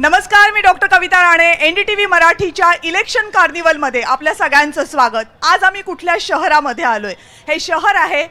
नमस्कार मी doctor Kavita Rane NDTV मराठीच्या इलेक्शन कार्निवलमध्ये आपल्या सगळ्यांचं स्वागत. आज आम्ही कुठल्या शहरामध्ये आलोय? हे शहर आहे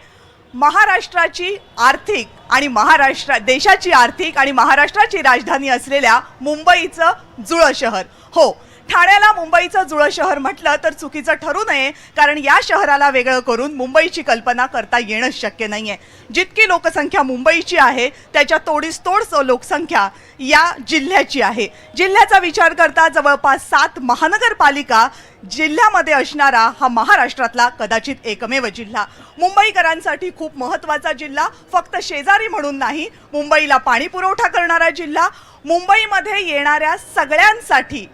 महाराष्ट्राची आर्थिक आणि महाराष्ट्र देशाची आर्थिक आणि महाराष्ट्राची राजधानी असलेल्या मुंबईचं जुळं शहर. हो ठाण्याला मुंबईचं जुळं शहर म्हटलं तर चुकीचं ठरू नये कारण या शहराला वेगळं करून मुंबईची कल्पना करता येणं शक्य नाहीये. जितकी लोकसंख्या मुंबईची आहे त्याच्या तोडीस लोकसंख्या या जिल्ह्याची आहे. जिल्ह्याचा विचार करता जवळपास सात महानगरपालिका जिल्ह्यामध्ये असणारा हा महाराष्ट्रातला कदाचित एकमेव जिल्हा. मुंबईकरांसाठी खूप महत्त्वाचा जिल्हा फक्त शेजारी म्हणून नाही मुंबईला पाणी पुरवठा करणारा जिल्हा मुंबईमध्ये येणाऱ्या सगळ्यांसाठी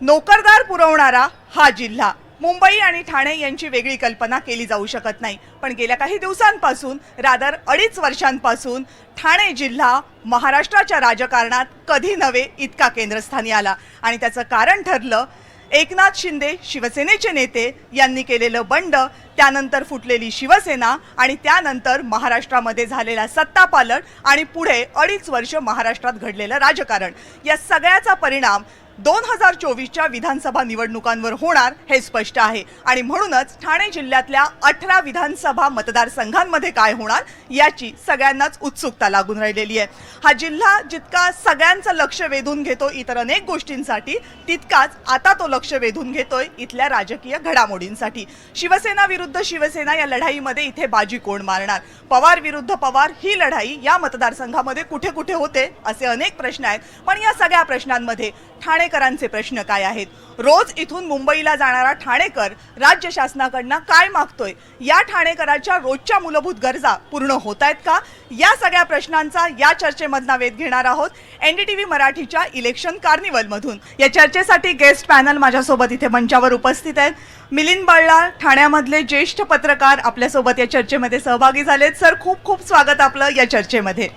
नोकरदार पुरवणारा हा जिल्हा. मुंबई आणि ठाणे यांची वेगळी कल्पना केली जाऊ शकत नाही. पण गेल्या काही दिवसांपासून रादर अडीच वर्षांपासून ठाणे जिल्हा महाराष्ट्राच्या राजकारणात कधी नव्हे इतका केंद्रस्थानी आला. आणि त्याचं कारण ठरलं एकनाथ शिंदे शिवसेनेचे नेते यांनी केलेलं बंड त्यानंतर फुटलेली शिवसेना आणि त्यानंतर महाराष्ट्रामध्ये झालेला सत्तापालट आणि पुढे अडीच वर्ष महाराष्ट्रात घडलेलं राजकारण. या सगळ्याचा परिणाम दोन हजार चोवीसच्या विधानसभा निवडणुकांवर होणार हे स्पष्ट आहे. आणि म्हणूनच ठाणे जिल्ह्यातल्या अठरा विधानसभा मतदारसंघांमध्ये काय होणार याची सगळ्यांनाच उत्सुकता लागून राहिलेली आहे. हा जिल्हा जितका सगळ्यांचं लक्ष वेधून घेतो इतर अनेक गोष्टींसाठी तितकाच आता तो लक्ष वेधून घेतोय इथल्या राजकीय घडामोडींसाठी. शिवसेना विरुद्ध शिवसेना या लढाईमध्ये इथे बाजी कोण मारणार? पवार विरुद्ध पवार ही लढाई या मतदारसंघामध्ये कुठे कुठे होते असे अनेक प्रश्न आहेत. पण या सगळ्या प्रश्नांमध्ये ठाणेकरांचे प्रश्न काय आहेत? रोज इथून मुंबईला जाणारा ठाणेकर राज्य शासनाकडनं काय मागतोय? या ठाणेकराच्या रोजच्या मूलभूत गरजा पूर्ण होत आहेत का? या सगळ्या प्रश्नांचा या चर्चेमधना वेध घेणार आहोत एनडीटीव्ही मराठीच्या इलेक्शन कार्निवलमधून. या चर्चेसाठी गेस्ट पॅनल माझ्यासोबत इथे मंचावर उपस्थित आहेत. मिलिंद बळला ठाण्यामधले ज्येष्ठ पत्रकार आपल्यासोबत या चर्चेमध्ये सहभागी झालेत. सर खूप खूप स्वागत आपलं या चर्चेमध्ये.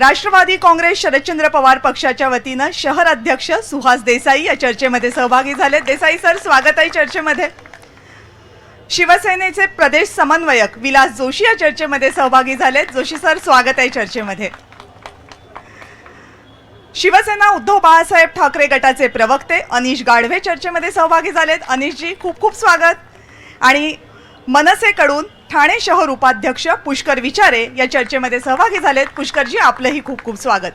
राष्ट्रवादी काँग्रेस शरदचंद्र पवार पक्षाच्या वतीनं शहर अध्यक्ष सुहास देसाई या चर्चेमध्ये सहभागी झाले. देसाई सर स्वागत आहे चर्चेमध्ये. शिवसेनेचे प्रदेश समन्वयक विलास जोशी या चर्चेमध्ये सहभागी झालेत जोशी सर स्वागत आहे चर्चेमध्ये. शिवसेना उद्धव बाळासाहेब ठाकरे गटाचे प्रवक्ते अनिश गाढवे चर्चेमध्ये सहभागी झालेत. अनिशजी खूप खूप स्वागत. आणि मनसेकडून ठाणे शहर उपाध्यक्ष पुष्कर विचारे या चर्चेमध्ये सहभागी झालेत. पुष्करजी आपलंही खूप खूप स्वागत.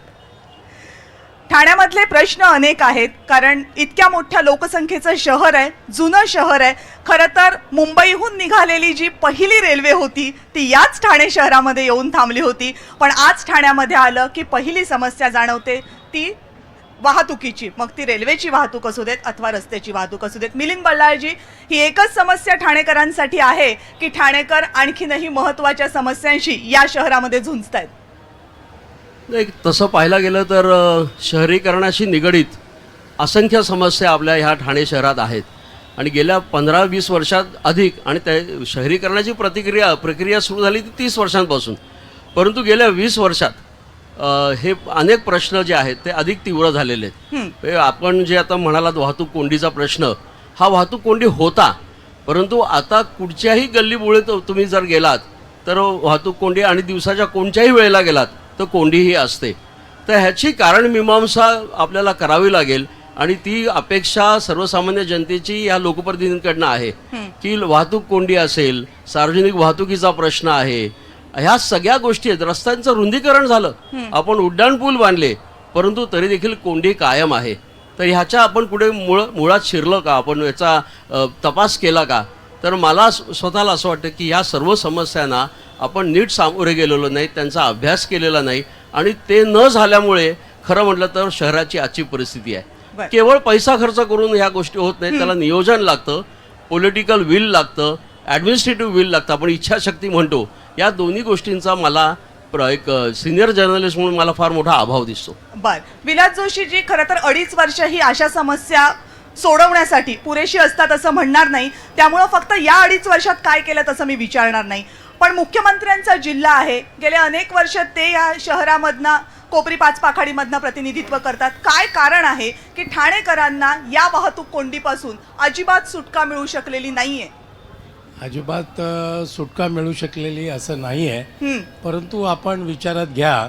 ठाण्यामधले प्रश्न अनेक आहेत कारण इतक्या मोठ्या लोकसंख्येचं शहर आहे जुनं शहर आहे. खरं तर मुंबईहून निघालेली जी पहिली रेल्वे होती ती याच ठाणे शहरामध्ये येऊन थांबली होती. पण आज ठाण्यामध्ये आलं की पहिली समस्या जाणवते ती वाहतुकीची. मग ती रेल्वेची वाहतूक असू देत अथवा रस्त्याची वाहतूक असू देत. मिलिंद बल्लाळजी ही एकच समस्या ठाणेकरांसाठी आहे की ठाणेकर आणखीनही महत्त्वाच्या समस्यांशी या शहरामध्ये झुंजत आहेत नाही तसं पाहायला गेलं तर शहरीकरणाशी निगडीत असंख्य समस्या आपल्या ह्या ठाणे शहरात आहेत. आणि गेल्या पंधरा वीस वर्षात अधिक आणि त्या शहरीकरणाची प्रतिक्रिया प्रक्रिया सुरू झाली ती तीस वर्षांपासून. परंतु गेल्या वीस वर्षात हे अनेक प्रश्न जे आहेत ते अधिक तीव्र झालेले आहेत. आपण जे आता म्हणालात वाहतूक कोंडीचा प्रश्न हा वाहतूक कोंडी होता परंतु आता कुठच्याही गल्लीबोळे तो तुम्ही जर गेलात तर वाहतूक कोंडी आणि दिवसाच्या कोणत्याही वेळेला गेलात तर कोंडीही असते. तर ह्याची कारणमीमांसा आपल्याला करावी लागेल आणि ती अपेक्षा सर्वसामान्य जनतेची या लोकप्रतिनिधींकडनं आहे की वाहतूक कोंडी असेल सार्वजनिक वाहतुकीचा प्रश्न आहे ह्या सगळ्या गोष्टी आहेत. रस्त्यांचं रुंदीकरण झालं. आपण उड्डाण पूल बांधले परंतु तरी देखील कोंडी कायम आहे. तर ह्याच्या आपण पुढे मुळ मुळात शिरलं का? आपण याचा तपास केला का? तर मला स्व- स्वतःला असं वाटतं की ह्या सर्व समस्यांना आपण नीट सामोरे गेलेलो नाही त्यांचा अभ्यास केलेला नाही आणि ते न झाल्यामुळे खरं म्हटलं तर शहराची आजची परिस्थिती. आहे. केवळ पैसा खर्च करून ह्या गोष्टी होत नाहीत त्याला नियोजन लागतं पॉलिटिकल विल लागतं ॲडमिनिस्ट्रेटिव्ह विल लागतं. आपण इच्छाशक्ती म्हणतो. या दोन्ही गोष्टींचा मला प्र एक सिनियर जर्नलिस्ट म्हणून मला फार मोठा अभाव दिसतो. बर. विलास जोशीजी खरं तर अडीच वर्ष ही अशा समस्या सोडवण्यासाठी पुरेशी असतात असं म्हणणार नाही. त्यामुळं फक्त या अडीच वर्षात काय केलं तसं मी विचारणार नाही. पण मुख्यमंत्र्यांचा जिल्हा आहे. गेले अनेक वर्ष ते या शहरामधनं कोपरी पाच पाखाडीमधनं प्रतिनिधित्व करतात. काय कारण आहे की ठाणेकरांना या वाहतूक कोंडीपासून अजिबात सुटका मिळू शकलेली नाही आहे अजिबात अ, सुटका मिळू शकलेली असं नाही आहे परंतु आपण विचारात घ्या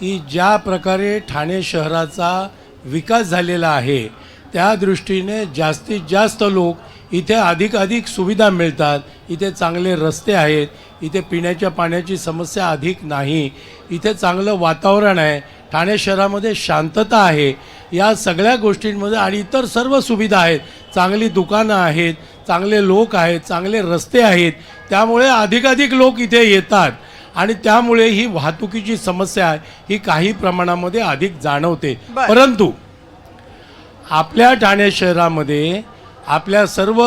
की ज्या प्रकारे ठाणे शहराचा विकास झालेला आहे त्या दृष्टीने जास्तीत जास्त लोक इथे अधिक अधिक सुविधा मिळतात. इथे चांगले रस्ते आहेत. इथे पिण्याच्या पाण्याची समस्या अधिक नाही. इथे चांगलं वातावरण आहे. ठाणे शहरामध्ये शांतता आहे. या सगळ्या गोष्टींमध्ये आणि इतर सर्व सुविधा आहेत. चांगली दुकानं आहेत. चांगले लोक आहेत चांगले रस्ते आहेत त्यामुळे अधिकाधिक लोक इथे येतात. आणि त्यामुळे ही वाहतुकीची समस्या आहे ही काही प्रमाणामध्ये अधिक जाणवते. परंतु आपल्या ठाणे शहरामध्ये आपल्या सर्व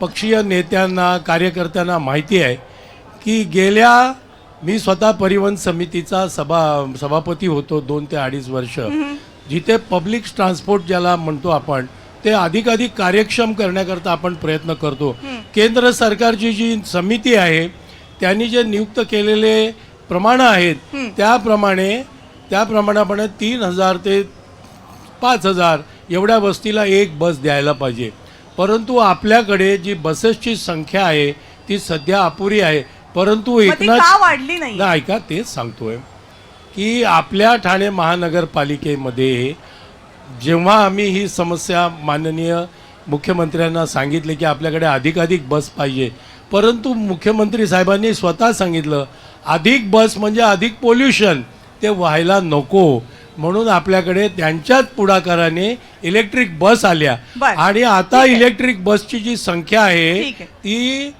पक्षीय नेत्यांना कार्यकर्त्यांना माहिती आहे की गेल्या मी स्वतः परिवहन समितीचा सभा सभापती होतो दोन ते अडीच वर्ष. जिथे पब्लिक ट्रान्सपोर्ट ज्याला म्हणतो आपण ते अधिक अधिक कार्यक्षम करण्याकरता आपण प्रयत्न करतो. केंद्र सरकारची जी समिती आहे त्यांनी जे नियुक्त केलेले प्रमाणं आहेत त्याप्रमाणे त्याप्रमाणे तीन हजार ते पाच हजार एवढ्या वस्तीला एक बस द्यायला पाहिजे. परंतु आपल्याकडे जी बसेसची संख्या आहे ती सध्या अपुरी आहे. परंतु एकनाथ वाढली नाही ऐका तेच सांगतोय. की आपल्या ठाणे महानगरपालिकेमध्ये जेव्हा आम्ही ही समस्या माननीय मुख्यमंत्र्यांना सांगितले की आपल्याकडे अधिक अधिक बस पाहिजे परंतु मुख्यमंत्री साहेबांनी स्वतः सांगितलं अधिक बस म्हणजे अधिक पोल्युशन ते व्हायला नको म्हणून आपल्याकडे त्यांच्याच पुढाकाराने इलेक्ट्रिक बस आल्या. आणि आता. इलेक्ट्रिक बसची जी संख्या आहे. ती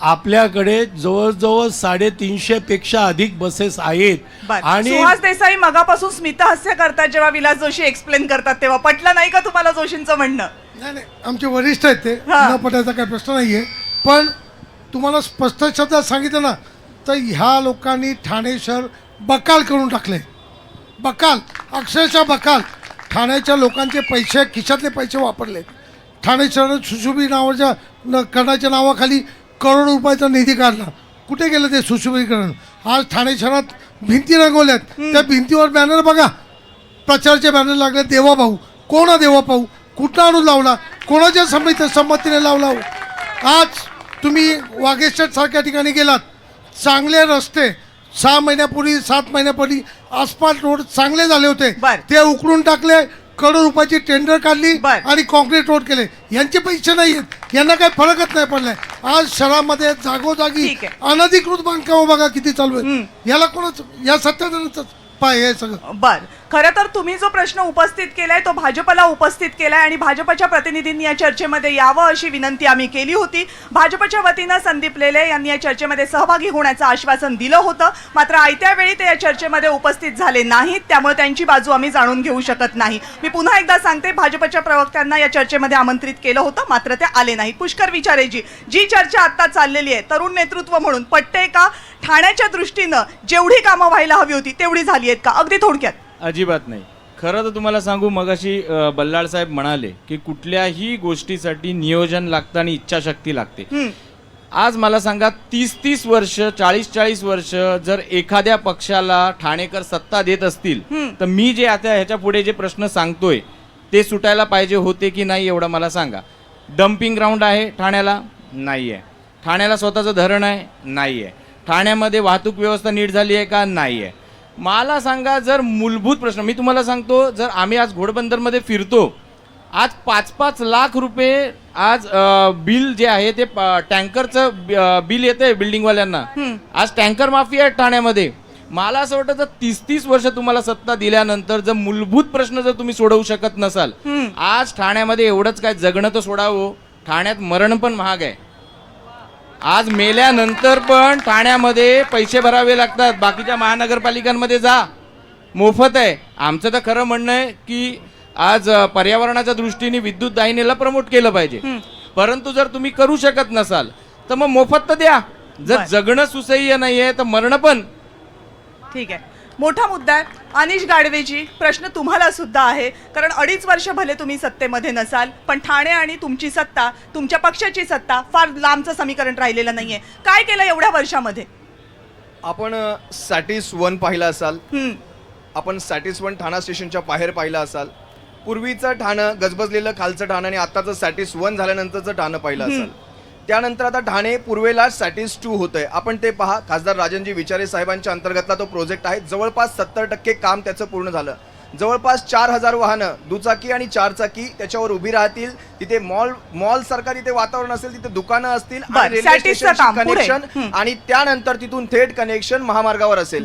आपल्याकडे जवळजवळ साडेतीनशे पेक्षा अधिक बसेस आहेत. आणि सुहास देसाई मगापासून स्मितहास्य करतात जेव्हा विलास जोशी एक्सप्लेन करतात तेव्हा. पटलं नाही का तुम्हाला जोशींचं म्हणणं? नाही नाही. आमचे वरिष्ठ आहेत ते. हा. न पटायचा काही प्रश्न नाही आहे पण तुम्हाला स्पष्ट शब्दात सांगितलं ना तर ह्या लोकांनी ठाणे शहर बकाल करून टाकले बकाल. अक्षरशः बकाल. ठाण्याच्या लोकांचे पैसे खिशातले पैसे वापरले ठाणे शहरात सुशुभी नावाच्या न करण्याच्या नावाखाली करोड रुपयाचा निधी काढला. कुठे गेलं ते सुशुभीकरण? आज ठाणे शहरात भिंती रंगवल्यात. त्या भिंतीवर बॅनर बघा. प्रचारचे बॅनर लागले. देवा भाऊ कोण देवा भाऊ कुठं आणून लावला? कोणाच्या संमती संमतीने लावला? आज तुम्ही वाघेश्वर सारख्या ठिकाणी गेलात. चांगले रस्ते. सहा महिन्यापूर्वी सात महिन्यापूर्वी आसपास रोड चांगले झाले होते. ते उकळून टाकले. करोड रुपयाची टेंडर काढली बर. आणि कॉन्क्रीट रोड केले. यांचे पैसे नाही आहेत यांना काही फरकच नाही पडलाय. आज शहरामध्ये जागोजागी ठीक आहे. अनधिकृत बांधकाम बघा किती चालू आहे याला कोणच या सत्याचं गप्पा हे सगळं. बर. खरं तर तुम्ही जो प्रश्न उपस्थित केलाय तो भाजपला उपस्थित केलाय आणि भाजपच्या प्रतिनिधींनी या चर्चेमध्ये यावं अशी विनंती आम्ही केली होती. भाजपच्या वतीनं संदीप लेले यांनी या चर्चेमध्ये सहभागी होण्याचं आश्वासन दिलं होतं. मात्र आयत्या वेळी ते या चर्चेमध्ये उपस्थित झाले नाहीत त्यामुळे त्यांची बाजू आम्ही जाणून घेऊ शकत नाही. मी पुन्हा एकदा सांगते भाजपच्या प्रवक्त्यांना या चर्चेमध्ये आमंत्रित केलं होतं मात्र ते आले नाहीत. पुष्कर विचारेजी जी चर्चा आता चाललेली आहे तरुण नेतृत्व म्हणून पटते का? ठाण्याच्या दृष्टीनं जेवढी कामं व्हायला हवी होती तेवढी झाली आहेत का? अगदी थोडक्यात. अजिबात नाही. खरं तर तुम्हाला सांगू मगाशी बल्लाळ साहेब म्हणाले की कुठल्याही गोष्टीसाठी नियोजन लागतं आणि इच्छाशक्ती लागते. आज मला सांगा तीस तीस वर्ष चाळीस चाळीस वर्ष जर एखाद्या पक्षाला ठाणेकर सत्ता देत असतील तर मी जे आता ह्याच्या पुढे जे प्रश्न सांगतोय ते सुटायला पाहिजे होते की नाही एवढं मला सांगा. डम्पिंग ग्राउंड आहे ठाण्याला? नाही आहे ठाण्याला स्वतःचं धरण आहे? नाही आहे ठाण्यामध्ये वाहतूक व्यवस्था नीट झाली आहे का? नाही आहे मला सांगा जर मूलभूत प्रश्न मी तुम्हाला सांगतो जर आम्ही आज घोडबंदरमध्ये फिरतो आज पाच पाच लाख रुपये आज बिल जे आहे ते टँकरचं बिल येतंय बिल्डिंगवाल्यांना. आज टँकर माफी आहे ठाण्यामध्ये. मला असं वाटतं जर तीस तीस वर्ष तुम्हाला सत्ता दिल्यानंतर जर मूलभूत प्रश्न जर तुम्ही सोडवू शकत नसाल आज ठाण्यामध्ये एवढंच काय जगणं तर सोडावं. ठाण्यात मरण पण महाग आहे. आज मेल्यानंतर पण ठाण्यामध्ये पैसे भरावे लागतात. बाकीच्या महानगरपालिकांमध्ये जा. मोफत आहे. आमचं तर खरं म्हणणं आहे की आज पर्यावरणाच्या दृष्टीने विद्युत दाहिनीला प्रमोट केलं पाहिजे. परंतु जर तुम्ही करू शकत नसाल तर मग मोफत तर द्या. जर. जगणं सुसह्य नाहीये तर मरणं पण. ठीक आहे. मोठा मुद्दा आहे. अनिश गाडवेजी प्रश्न तुम्हाला सुद्धा आहे. कारण अडीच वर्ष भले तुम्ही सत्तेमध्ये नसाल पण ठाणे आणि तुमची सत्ता तुमच्या पक्षाची सत्ता फार लांबचं समीकरण राहिलेलं नाहीये. काय केलं एवढ्या वर्षामध्ये? आपण सॅटिस वन पाहिलं असाल. आपण सॅटिस वन ठाणा स्टेशनच्या बाहेर पाहिलं असाल. पूर्वीचं ठाणं गजबजलेलं खालचं ठाणं आणि आत्ताचं सॅटिस वन झाल्यानंतरचं ठाणं पाहिलं असाल. त्यानंतर आता ठाणे पूर्वेला सॅटिस टू होतंय. आपण ते पहा. खासदार राजनजी विचारे साहेबांच्या अंतर्गतला तो प्रोजेक्ट आहे. जवळपास सत्तर टक्के काम त्याचं पूर्ण झालं. जवळपास चार हजार वाहनं दुचाकी आणि चारचाकी त्याच्यावर उभी राहतील. तिथे मॉल मॉल सारखा तिथे वातावरण असेल तिथे दुकानं असतील. कनेक्शन. आणि त्यानंतर तिथून थेट कनेक्शन महामार्गावर असेल.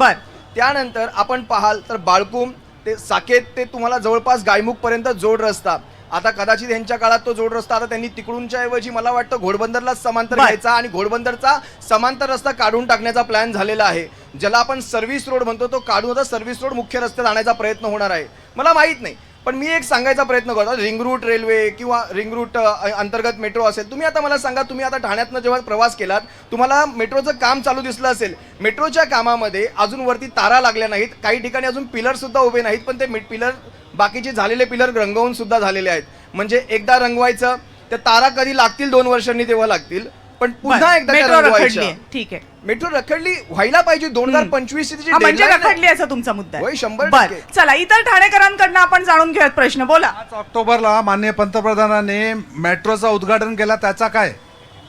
त्यानंतर आपण पाहाल तर बाळकुम ते साकेत ते तुम्हाला जवळपास गायमुख पर्यंत जोड रस्ता. आता कदाचित यांच्या काळात तो जोड रस्ता आता त्यांनी तिकडूनच्या ऐवजी मला वाटतं घोडबंदरलाच समांतर. घ्यायचा आणि घोडबंदरचा समांतर रस्ता काढून टाकण्याचा प्लॅन झालेला आहे. ज्याला आपण सर्व्हिस रोड म्हणतो तो काढून आता सर्व्हिस रोड मुख्य रस्त्यात आणायचा प्रयत्न होणार आहे. मला माहीत नाही. पण मी एक सांगायचा प्रयत्न करतो रिंग रूट रेल्वे किंवा रिंग रूट अ, अंतर्गत मेट्रो असेल तुम्ही आता मला सांगा तुम्ही आता ठाण्यातनं जेव्हा प्रवास केलात तुम्हाला मेट्रोचं काम चालू दिसलं असेल. मेट्रोच्या कामामध्ये अजून वरती तारा लागल्या नाहीत काही ठिकाणी अजून पिलर सुद्धा उभे नाहीत पण ते पिलर बाकीचे झालेले पिलर रंगवून सुद्धा झालेले आहेत. म्हणजे एकदा रंगवायचं त्या तारा कधी लागतील दोन वर्षांनी तेव्हा लागतील. पण पुन्हा एकदा मेट्रो. रखडली ठीक आहे. मेट्रो रखडली व्हायला पाहिजे दोन हजार पंचवीस हा, म्हणजे रखडली असा तुमचा मुद्दा. होय, शंभर बरं. टक्के. चला इतर ठाणेकरांकडनं आपण जाणून घेऊयात प्रश्न. बोला. पाच ऑक्टोबरला माननीय पंतप्रधानांनी मेट्रोचं उद्घाटन केलं त्याचा काय?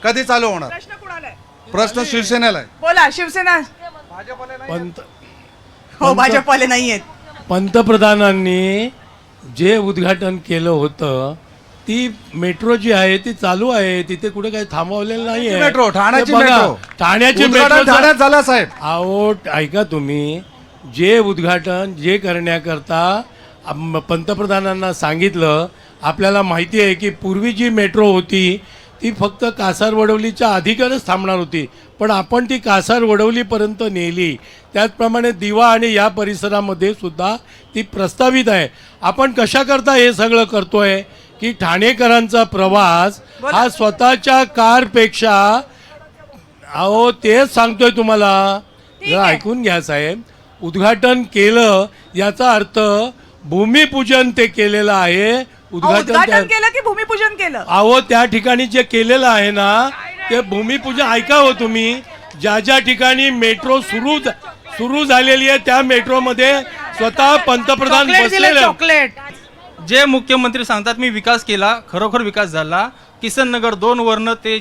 कधी चालू होणार? प्रश्न कुणाला आहे? प्रश्न शिवसेनेला आहे. बोला शिवसेना. पंत हो भाजपवाले नाही आहेत. पंतप्रधानांनी जे उद्घाटन केलं होतं ती मेट्रो जी आहे ती चालू आहे तिथे कुठे काही थांबवलेलं नाही आहे मेट्रो ठाण्याची मेट्रो. ठाण्याची उद्घाटन मेट्रो ठाण्यात झालं साहेब. अहो ऐका तुम्ही. जे उद्घाटन जे करण्याकरता आम- पंतप्रधानांना सांगितलं आपल्याला माहिती आहे की पूर्वी जी मेट्रो होती ती फक्त कासार वडवलीच्या अधिकारच थांबणार होती. पण आपण ती कासार वडवलीपर्यंत नेली. त्याचप्रमाणे दिवा आणि या परिसरामध्ये सुद्धा ती प्रस्तावित आहे. आपण कशाकरता हे सगळं करतोय? की ठाणेकरांचा प्रवास हा स्वतःच्या कारपेक्षा अहो तेच सांगतोय तुम्हाला. जरा ऐकून घ्या साहेब. उद्घाटन केलं याचा अर्थ भूमिपूजन ते केलेलं आहे. उद्घाटन उद्घाटन त्या- केलं की भूमिपूजन केलं? अहो त्या ठिकाणी जे केलेलं आहे ना ते भूमिपूजन ऐका हो तुम्ही. ज्या ज्या ठिकाणी मेट्रो सुरू सुरू झालेली आहे त्या मेट्रोमध्ये स्वतः पंतप्रधान बसलेले चॉकलेट. जे मुख्यमंत्री सांगतात मी विकास केला खरोखर विकास झाला. किसन नगर दोन वरनं ते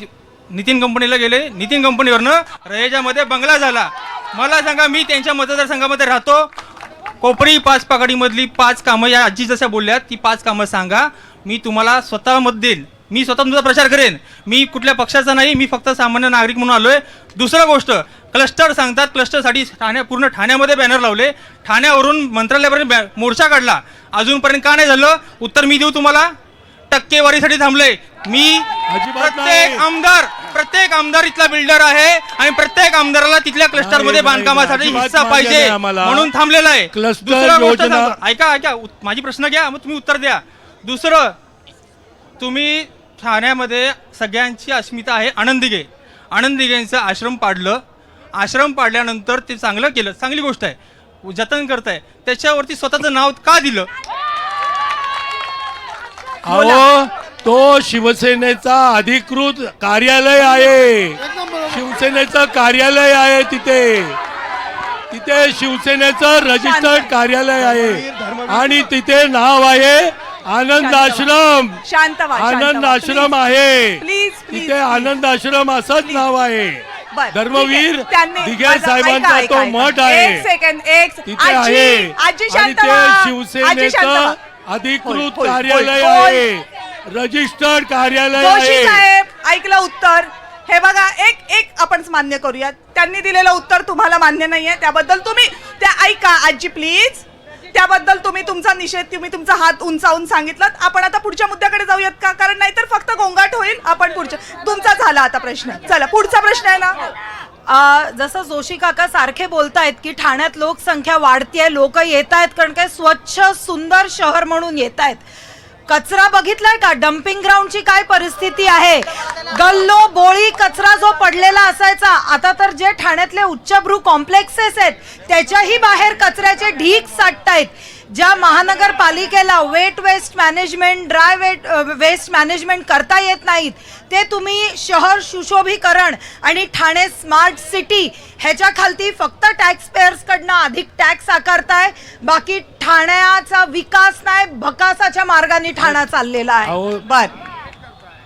नितीन कंपनीला गेले. नितीन कंपनीवरनं रहेजामध्ये बंगला झाला. मला सांगा मी त्यांच्या मतदारसंघामध्ये राहतो. कोपरी पाच पाकडीमधली पाच कामं या आजी जशा बोलल्यात ती पाच कामं सांगा. मी तुम्हाला स्वतः मत देईल. मी स्वतः तुमचा प्रचार करेन. मी कुठल्या पक्षाचा नाही मी फक्त सामान्य नागरिक म्हणून आलोय. दुसरं गोष्ट क्लस्टर सांगतात क्लस्टरसाठी ठाण्या पूर्ण ठाण्यामध्ये बॅनर लावले. ठाण्यावरून मंत्रालयापर्यंत मोर्चा काढला. अजूनपर्यंत का नाही झालं? उत्तर मी देऊ तुम्हाला. टक्केवारीसाठी थांबलोय. मी प्रत्येक. आमदार प्रत्येक आमदार इथला बिल्डर आहे आणि प्रत्येक आमदाराला तिथल्या क्लस्टरमध्ये नाही, नाही, बांधकामासाठी हिस्सा पाहिजे. म्हणून थांबलेला आहे. क्लस्टर दुसरं गोष्ट. ऐका ऐका. माझी प्रश्न घ्या मग तुम्ही उत्तर द्या. दुसरं तुम्ही ठाण्यामध्ये सगळ्यांची अस्मिता आहे. आनंदिगे आनंदिगेंचं आश्रम पाडलं. आश्रम पाडल्यानंतर ते चांगलं केलं. चांगली गोष्ट आहे. जतन करताय. त्याच्यावरती स्वतःचं नाव का दिलं? अहो तो शिवसेनेचा अधिकृत कार्यालय आहे. शिवसेनेचं कार्यालय आहे तिथे. तिथे शिवसेनेचं रजिस्टर्ड कार्यालय आहे. आणि तिथे नाव आहे आनंद आश्रम. शांत आनंद. आश्रम आहे. तिथे आनंद आश्रम असंच नाव आहे. बरं, ठीक धर्मवीर आहे. त्यांनी- दिघे माझं- साहेबांचा ऐका, तो ऐका, मठ ऐका. आहे एक सेकंड एक से- तिथे आजी, आहे आजी आणि शांत ते व्हा. आजी शांत शिवसेनेचं व्हा. अधिकृत होय, कार्यालय होय. आहे रजिस्टर्ड कार्यालय जोशी आहे साहेब ऐकलं उत्तर हे बघा एक एक आपण मान्य करूयात त्यांनी दिलेलं उत्तर तुम्हाला मान्य नाहीये त्याबद्दल तुम्ही त्या ऐका आजी प्लीज त्याबद्दल तुम्ही तुमचा निषेध तुम्ही तुमचा हात उंचावून सांगितलं आपण आता पुढच्या मुद्द्याकडे जाऊयात का? कारण नाहीतर फक्त गोंगाट होईल. आपण पुढच्या तुमचा झाला आता प्रश्न. चला पुढचा प्रश्न आहे ना? जसं जोशी काका सारखे बोलतायत की ठाण्यात लोकसंख्या वाढतीये लोक येत आहेत कारण काय स्वच्छ सुंदर शहर म्हणून येत आहेत कचरा बघितलाय का? डम्पिंग ग्राउंडची काय परिस्थिती आहे? गल्लो बोळी कचरा जो पडलेला असायचा आता तर जे ठाण्यातले उच्चभ्रू कॉम्प्लेक्सेस आहेत त्याच्याही बाहेर कचऱ्याचे ढीक साठतायत. ज्या महानगरपालिकेला wet waste management dry wet waste management करता येत नाहीत ते तुम्ही शहर सुशोभीकरण आणि ठाणे स्मार्ट सिटी ह्याच्या खालती फक्त टॅक्स पेअर्सकडनं अधिक टॅक्स आकारताय बाकी ठाण्याचा विकास नाही भकासाच्या मार्गाने ठाणा चाललेला आहे. बर.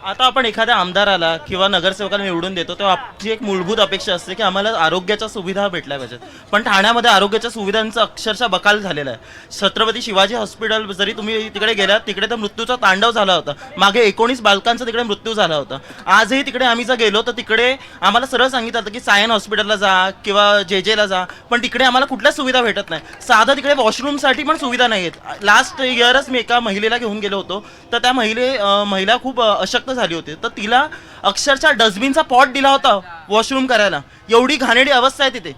आता आपण एखाद्या आमदाराला किंवा नगरसेवकाला निवडून देतो तेव्हा आपली एक मूलभूत अपेक्षा असते की आम्हाला आरोग्याच्या सुविधा भेटल्या पाहिजेत. पण ठाण्यामध्ये आरोग्याच्या सुविधांचा अक्षरशः बकाल झालेला आहे. छत्रपती शिवाजी हॉस्पिटल जरी तुम्ही तिकडे गेलात तिकडे तर मृत्यूचा तांडव झाला होता. मागे एकोणीस बालकांचा तिकडे मृत्यू झाला होता. आजही तिकडे आम्ही जर गेलो तर तिकडे आम्हाला सरळ सांगितलं होतं की सायन हॉस्पिटलला जा किंवा जे जेला जा पण तिकडे आम्हाला कुठल्याच सुविधा भेटत नाही. साधं तिकडे वॉशरूमसाठी पण सुविधा नाही आहेत लास्ट इयरच मी एका महिलेला घेऊन गेलो होतो. तर त्या महिले महिला खूप अशक्त झाली होती. तर तिला अक्षरशः डस्टबिनचा पॉट दिला होता वॉशरूम करायला. एवढी घाणेरडी अवस्था आहे तिथे.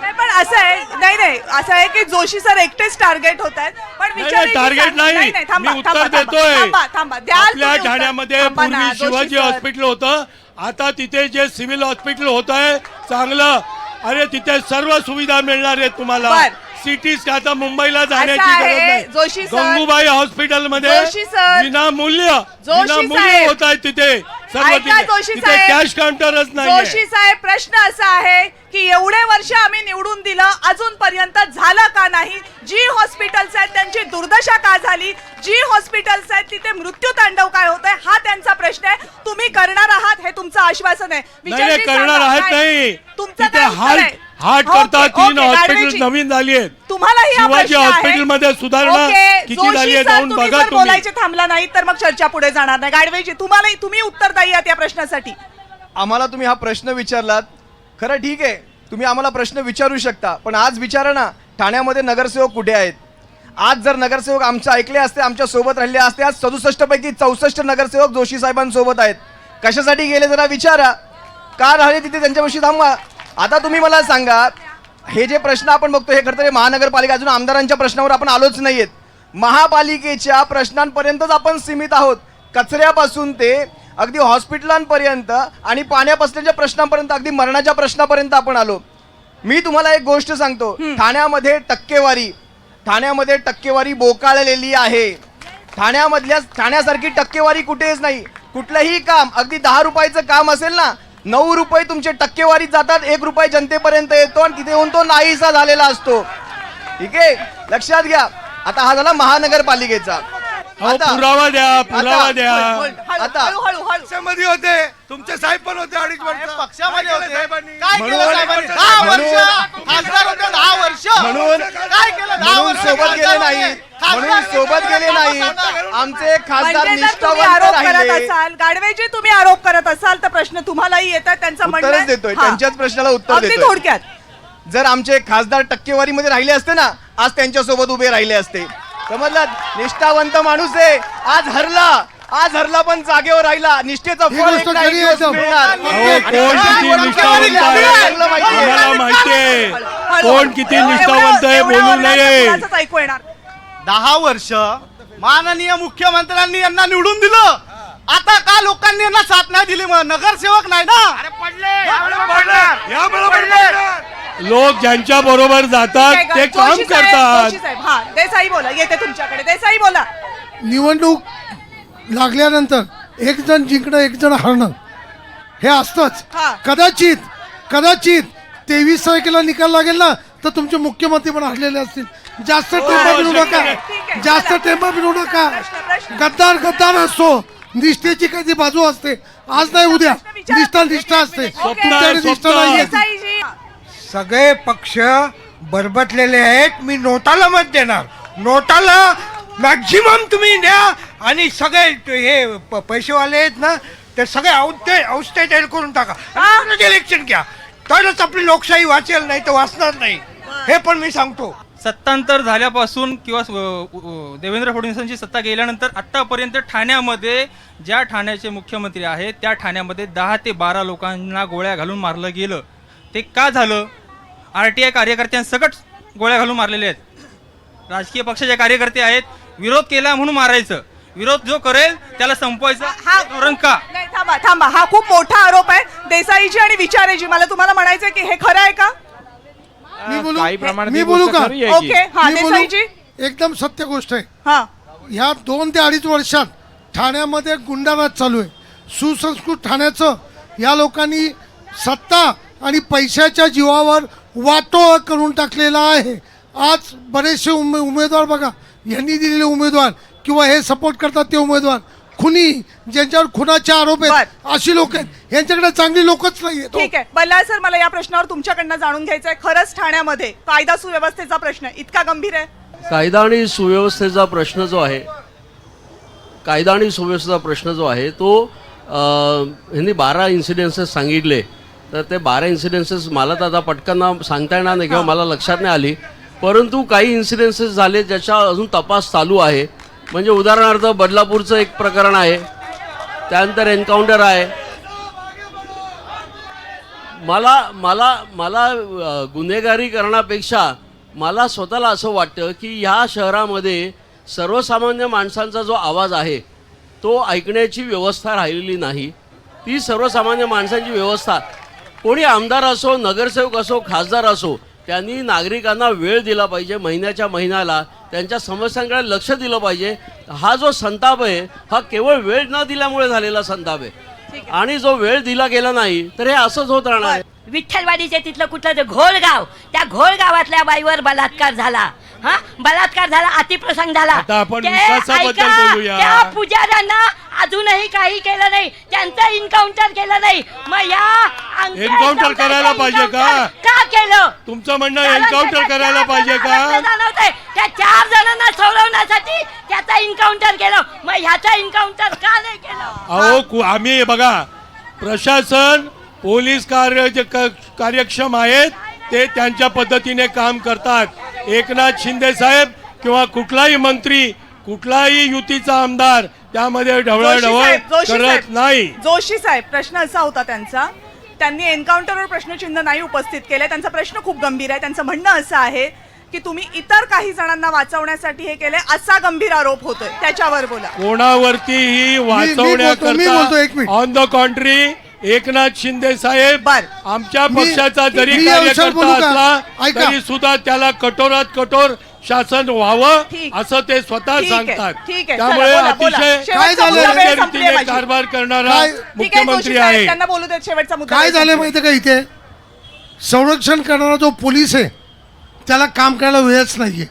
नाही पण असं आहे नाही नाही. असं आहे की जोशी सर एकटेच टार्गेट होत आहेत. पण नाही, टार्गेट नाही थांबा, मी थांबा, उत्तर थांबा, देतोय. थांबा थांबा. द्याल आपल्या तुम्ही उत्तर. ठाण्यामध्ये थांबा ना, पूर्वी जोशी शिवाजी सर. हॉस्पिटल होतं. आता तिथे जे सिव्हिल हॉस्पिटल होत आहे चांगलं. अरे तिथे सर्व सुविधा मिळणार आहेत तुम्हाला. बर. सिटीज आता मुंबईला जाण्याची गरज नाही. जोशी सर. गंगूबाई हॉस्पिटलमध्ये जोशी सर. विनामूल्य विनामूल्य. होत आहे तिथे. तिथे. कॅश काउंटरच नाही जोशी साहेब प्रश्न असा आहे की एवढे वर्ष आम्ही निवडून दिलं अजूनपर्यंत झालं का नाही? जी हॉस्पिटल्स आहेत त्यांची दुर्दशा का झाली? जी हॉस्पिटल्स आहेत तिथे मृत्यू तांडव काय होत आहे हा त्यांचा प्रश्न आहे. तुम्ही करणार आहात हे तुमचं आश्वासन आहे. करणार आहेत नाही. तुमचं काय हार्ट करता तीन हॉस्पिटल. नवीन झाली आहेत. तुम्हालाही हा शिवाजी प्रश्न आहे. हॉस्पिटलमध्ये सुधारणा किती झाली आहे जाऊन बघा बोलायचे थांबला नाही तर मग चर्चा पुढे जाणार नाही. गाडवेजी तुम्हाला तुम्ही उत्तरदायी आहात या प्रश्नासाठी. आम्हाला तुम्ही हा प्रश्न विचारलात. खरं ठीक आहे. तुम्ही आम्हाला प्रश्न विचारू शकता. पण आज विचारा ना ठाण्यामध्ये नगरसेवक कुठे आहेत? आज जर नगरसेवक आमचे ऐकले असते आमच्यासोबत राहिले असते आज सदुसष्ट पैकी चौसष्ट नगरसेवक जोशी साहेबांसोबत आहेत. कशासाठी गेले जरा विचारा. का राहिले तिथे त्यांच्यापाशी थांबा आता तुम्ही मला सांगा हे जे प्रश्न आपण बघतो हे खरं तर महानगरपालिका अजून आमदारांच्या प्रश्नावर आपण आलोच नाहीयेत. महापालिकेच्या प्रश्नांपर्यंतच आपण सीमित आहोत. कचऱ्यापासून ते अगदी हॉस्पिटलांपर्यंत आणि पाण्यापासल्याच्या प्रश्नापर्यंत अगदी मरणाच्या प्रश्नापर्यंत आपण आलो. मी तुम्हाला एक गोष्ट सांगतो. ठाण्यामध्ये टक्केवारी ठाण्यामध्ये टक्केवारी बोकाळलेली आहे. ठाण्यामधल्या ठाण्यासारखी टक्केवारी कुठेच नाही. कुठलंही काम अगदी दहा रुपयाचं काम असेल ना नऊ रुपये तुमचे टक्केवारीत जातात एक रुपये जनतेपर्यंत येतो आणि तिथे येऊन तो नाहीसा झालेला असतो. ठीक आहे? लक्षात घ्या. आता हा झाला महानगरपालिकेचा. पुरावा द्या पुरावा आता- द्या. आता- हळू हळू हळू. पक्षामध्ये होते. तुमचे साहेब पण होते अडीच वर्ष. पक्षामध्ये होते. काय केलं साहेबांनी? दहा वर्ष. खासदार होते दहा वर्ष. म्हणून काय केलं? म्हणून सोबत गेले नाही. म्हणून सोबत गेले नाही. आमचे खासदार म्हणजे जर तुम्ही निष्ठावंत आरोप करत राहिले. असाल गाडवेजी तुम्ही आरोप करत असाल तर प्रश्न तुम्हालाही येतात. त्यांचं म्हणणं उत्तरच आहे- देतोय. हा. त्यांच्याच प्रश्नाला उत्तर अगदी देतोय. थोडक्यात. जर आमचे खासदार टक्केवारीमध्ये राहिले असते ना आज त्यांच्यासोबत उभे राहिले असते. समजलात निष्ठावंत माणूस आहे आज हरला आज हरला पण जागेवर राहिला निष्ठेचं ही फळ गोष्ट एक ना एक खरी दिवस एकदम. मिळणार. अहो आणि कोण किती निष्ठावंत आहे माहिती आहे. आम्हाला माहिती आहे हळू- कोण किती निष्ठावंत आहे बोलू नये ऐकू येणार दहा वर्ष माननीय मुख्यमंत्र्यांनी यांना निवडून दिलं आता का लोकांनी यांना साथ नाही दिली मग? नगरसेवक नाही ना? लोक ज्यांच्या बरोबर जातात ठीक ते काम जोशी साहेब, करतात. जोशी साहेब, हा देसाई बोला येते तुमच्याकडे. देसाई बोला. निवडणूक लागल्यानंतर एक जण जिंकणं एक जण हरणं. हे असतंच. हा. कदाचित कदाचित तेवीस तारखेला निकाल लागेल ना तर तुमचे मुख्यमंत्री पण हरलेले असतील. जास्त टेंबा मिळू ठीक नका. आहे, ठीक आहे. जास्त चला. टेंबा मिळू नका. प्रश्न, प्रश्न. गद्दार गद्दार असतो निष्ठेची कधी बाजू असते? आज नाही उद्या. निष्ठा निष्ठा असते. निष्ठा देसाईजी सगळे पक्ष बरबटलेले आहेत. मी नोटाला मत देणार. नोटाला मॅक्झिमम तुम्ही द्या आणि सगळे ते हे प- पैसेवाले आहेत ना ते सगळे औस्टे औस्टेटेड करून टाका. इलेक्शन घ्या. तरच आपली लोकशाही वाचेल नाही तर वाचणार नाही. हे पण मी सांगतो. सत्तांतर झाल्यापासून किंवा देवेंद्र फडणवीसांची सत्ता गेल्यानंतर आत्तापर्यंत ठाण्यामध्ये ज्या ठाण्याचे मुख्यमंत्री आहेत त्या ठाण्यामध्ये दहा ते बारा लोकांना गोळ्या घालून मारलं गेलं. ते का झालं? आर टी आय कार्यकर्त्यांसकट गोळ्या घालून मारलेले आहेत. राजकीय पक्षाचे कार्यकर्ते आहेत विरोध केला म्हणून मारायचं. विरोध जो करेल त्याला संपवायचं. हा धोरण का? थांबा थांबा. हा खूप मोठा आरोप आहे. देसाईजी आणि विचारेजी मला तुम्हाला म्हणायचं की हे खरं आहे का? मी बोलू? काही प्रमाणात मी ही बोलू गोष्ट का? खरी आहे की. ओके हा मी बोलू? देसाईजी? एकदम सत्य गोष्ट आहे. हा. ह्या दोन ते अडीच वर्षात ठाण्यामध्ये गुंडाराज चालू आहे. सुसंस्कृत ठाण्याचं या लोकांनी सत्ता आणि पैशाच्या जीवावर वाटोळ करून टाकलेला आहे. आज बरेचसे उमे उमेदवार बघा यांनी दिलेले उमेदवार किंवा हे सपोर्ट करतात ते उमेदवार. खुनी ज्यांच्यावर खुनाचे आरोप आहेत अशी लोक आहेत. यांच्याकडे चांगली लोकच नाही आहेत ठीक आहे. बल्लाळ सर मला या प्रश्नावर तुमच्याकडनं जाणून घ्यायचं आहे खरंच ठाण्यामध्ये कायदा सुव्यवस्थेचा प्रश्न इतका गंभीर आहे. कायदा आणि सुव्यवस्थेचा प्रश्न जो आहे कायदा आणि सुव्यवस्थेचा प्रश्न जो आहे तो अं, ह्यांनी बारा इन्सिडेन्सेस सांगितले. तर ते बारा इन्सिडेन्सेस मला तर आता पटकन सांगता येणार नाही किंवा मला लक्षात नाही आली. परंतु काही इन्सिडेन्सेस झाले ज्याच्या अजून तपास चालू आहे. म्हणजे उदाहरणार्थ बदलापूरचं एक प्रकरण आहे. त्यानंतर एन्काउंटर आहे. मला मला मला गुन्हेगारी करण्यापेक्षा मला स्वतःला असं वाटतं की ह्या शहरामध्ये सर्वसामान्य माणसांचा जो आवाज आहे तो ऐकण्याची व्यवस्था राहिलेली नाही. ती सर्वसामान्य माणसांची व्यवस्था. कोणी आमदार असो नगरसेवक असो खासदार असो त्यांनी नागरिकांना वेळ दिला पाहिजे महिन्याच्या महिन्याला. त्यांच्या समस्यांकडे लक्ष दिलं पाहिजे. हा जो संताप आहे हा केवळ वेळ न दिल्यामुळे झालेला संताप आहे. आणि जो वेळ दिला गेला नाही तर हे असंच होत राहणार विठ्ठलवाडीचे तिथलं कुठलं घोळगाव त्या घोळगावातल्या बाईवर बलात्कार झाला. हा? बलात्कार झाला अतिप्रसंग झाला. आता आपण ते विकासाबद्दल ऐका, बोलूया. त्या पुजाऱ्यांना अजूनही काही केलं नाही. त्यांचं इन्काउंटर केलं नाही. मग या अंगठ्या Encounter करायला पाहिजे का? का केलं? तुमचं म्हणणं एन्काउंटर करायला पाहिजे का? जाणवतंय. त्या चार जणांना सोडवण्यासाठी त्याचा इन्काउंटर केलं. मग ह्याचा इन्काउंटर का नाही केलं? अहो कु- आम्ही बघा प्रशासन पोलीस कार्य जे क- कार्यक्षम आहेत ते त्यांच्या पद्धतीने काम करतात. एकनाथ शिंदे साहेब किंवा कुठलाही मंत्री कुठलाही युतीचा आमदार त्यामध्ये जोशी ढवळाढवळ करत. नाही. जोशी साहेब प्रश्न असा होता त्यांचा. त्यांनी एन्काउंटरवर प्रश्नचिन्ह नाही उपस्थित केले. त्यांचा प्रश्न खूप गंभीर आहे. त्यांचं म्हणणं असं आहे की तुम्ही इतर काही जणांना वाचवण्यासाठी हे केले असा गंभीर आरोप होतोय. त्याच्यावर बोला. कोणावरतीही वाचवण्याकरता minute. On the contrary Eknath Shinde साहेब बर. आमच्या मी- पक्षाचा जरी मी या विषयावर कार्यकर्ता बोलू का? असला ऐका. तरी सुद्धा त्याला कठोरात कठोर शासन व्हावं ठीक. असं ते स्वतः ठीक आहे, सांगतात ठीक आहे. त्यामुळे चला, बोला, बोला. अतिशय शेवटचा काय मुद्दा, झालं? वेळ योग्य संपली रीतीने माझी. कारभार करणारा काय- ठीक आहे मुख्यमंत्री साहेब आहे त्यांना बोलू देत शेवटचा मुद्दा काय झालं. माहिती का इथे संरक्षण करणारा जो पोलीस आहे त्याला काम करायला वेळच नाहीये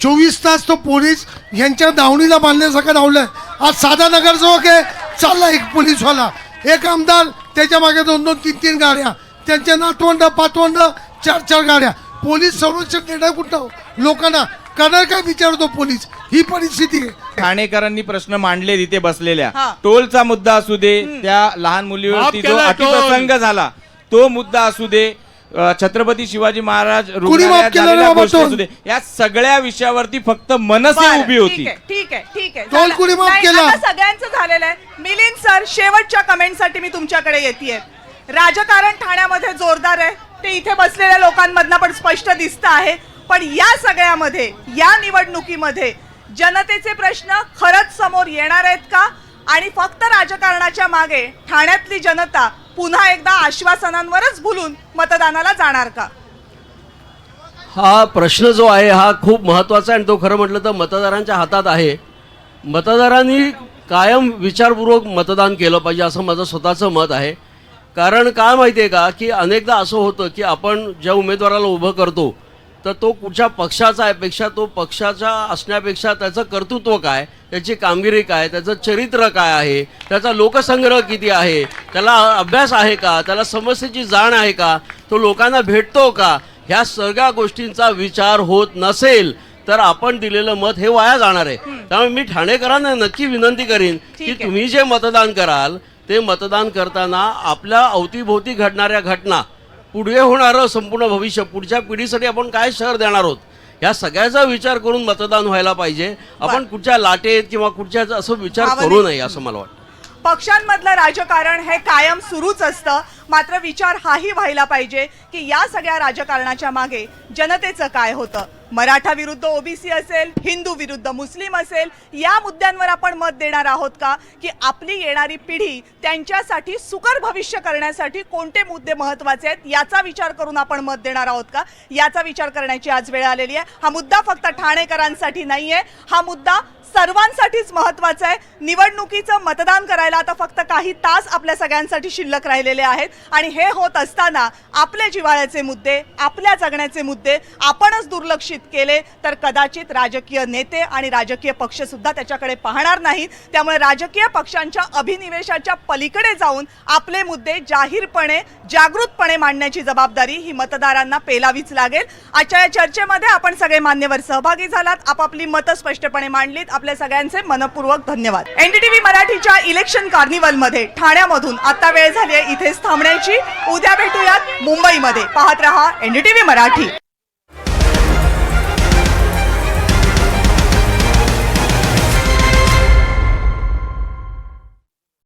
चोवीस तास तो पोलीस यांच्या दावणीला बांधल्यासारखं धावलाय आज साधा नगरसेवक आहे चालला एक पोलीसवाला एक आमदार त्याच्यामागे दोन दोन तीन तीन गाड्या. त्यांच्या नातवंड पातवंड चार चार गाड्या. पोलीस संरक्षण देणार कुठं? लोकांना करणार काय विचारतो पोलीस? ही परिस्थिती आहे. ठाणेकरांनी प्रश्न मांडले तिथे बसलेल्या. हा. टोलचा मुद्दा असू दे त्या लहान मुलीवरती माफ जो अतिप्रसंग झाला तो मुद्दा असू दे अ, छत्रपती शिवाजी महाराज माफ रुग्णालयात केलं झालेल्या बाबा गोष्टी टोल? असू दे. या सगळ्या विषयावरती फक्त मनसे बरं, उभी होती. ठीक आहे ठीक आहे ठीक आहे. टोल झालं. कुणी माफ नाही, केला? आता सगळ्यांचं झालेलं आहे. मिलिंद सर शेवटच्या कमेंटसाठी मी तुमच्याकडे येते राजकारण ठाण्यामध्ये जोरदार आहे. ते इथे बसलेल्या लोकांमधनं पण स्पष्ट दिसत आहे. पण या सगळ्यामध्ये या निवडणुकीमध्ये जनतेचे प्रश्न खरंच समोर येणार आहेत का? आणि फक्त राजकारणाच्या मागे ठाण्यातली जनता पुन्हा एकदा आश्वासनांवरच भुलून मतदानाला जाणार का? हा प्रश्न जो आहे हा खूप महत्त्वाचा आणि तो खरं म्हटलं तर मतदारांच्या हातात आहे. मतदारांनी कायम विचारपूर्वक मतदान केलं पाहिजे असं माझं स्वतःचं मत आहे. कारण काय माहिती आहे का की अनेकदा असं होतं की आपण ज्या उमेदवाराला उभं करतो तर तो कुठच्या पक्षाचा आहे पेक्षा तो पक्षाच्या असण्यापेक्षा त्याचं कर्तृत्व काय त्याची कामगिरी काय त्याचं चरित्र काय आहे त्याचा लोकसंग्रह किती आहे त्याला अभ्यास आहे का त्याला समस्येची जाण आहे का तो लोकांना भेटतो का ह्या सगळ्या गोष्टींचा विचार होत नसेल तर आपण दिलेलं मत हे वाया जाणार आहे त्यामुळे मी ठाणेकरांना नक्की विनंती करीन की. तुम्ही जे मतदान कराल ते मतदान करताना आपल्या अवतीभोवती घडणाऱ्या घटना पुढे होणारं संपूर्ण भविष्य पुढच्या पिढीसाठी आपण काय शहर देणार आहोत? या सगळ्याचा विचार करून मतदान व्हायला पाहिजे. आपण कुठच्या लाटेत किंवा कुठच्या असं विचार. करू नये असं मला वाटतं. पक्षांमधलं राजकारण हे कायम सुरूच असतं. मात्र विचार हाही व्हायला पाहिजे की या सगळ्या राजकारणाच्या मागे जनतेचं काय होतं? मराठा विरुद्ध ओबीसी असेल हिंदू विरुद्ध मुस्लिम असेल या मुद्द्यांवर आपण मत देणार आहोत का? की आपली येणारी पिढी त्यांच्यासाठी सुकर भविष्य करण्यासाठी कोणते मुद्दे महत्त्वाचे आहेत याचा विचार करून आपण मत देणार आहोत का? याचा विचार करण्याची आज वेळ आलेली आहे. हा मुद्दा फक्त ठाणेकरांसाठी नाही आहे हा मुद्दा सर्वांसाठीच महत्त्वाचा आहे. निवडणुकीचं मतदान करायला आता फक्त काही तास आपल्या सगळ्यांसाठी शिल्लक राहिलेले आहेत. आणि हे होत असताना आपले जिव्हाळ्याचे मुद्दे आपल्या जगण्याचे मुद्दे आपणच दुर्लक्षित प्रदर्शित केले तर कदाचित राजकीय नेते आणि राजकीय पक्ष सुद्धा त्याच्याकडे पाहणार नाहीत. त्यामुळे राजकीय पक्षांच्या अभिनिवेशाच्या पलीकडे जाऊन आपले मुद्दे जाहीरपणे जागृतपणे मांडण्याची जबाबदारी ही मतदारांना पेलावीच लागेल. आजच्या या चर्चेमध्ये आपण सगळे मान्यवर सहभागी झालात. आपापली मतं स्पष्टपणे मांडलीत. आपल्या सगळ्यांचे मनपूर्वक धन्यवाद. एनडीटीव्ही मराठीच्या इलेक्शन कार्निवलमध्ये ठाण्यामधून आता वेळ झाली आहे इथेच थांबण्याची. उद्या भेटूयात मुंबईमध्ये. पाहत रहा एनडीटीव्ही मराठी.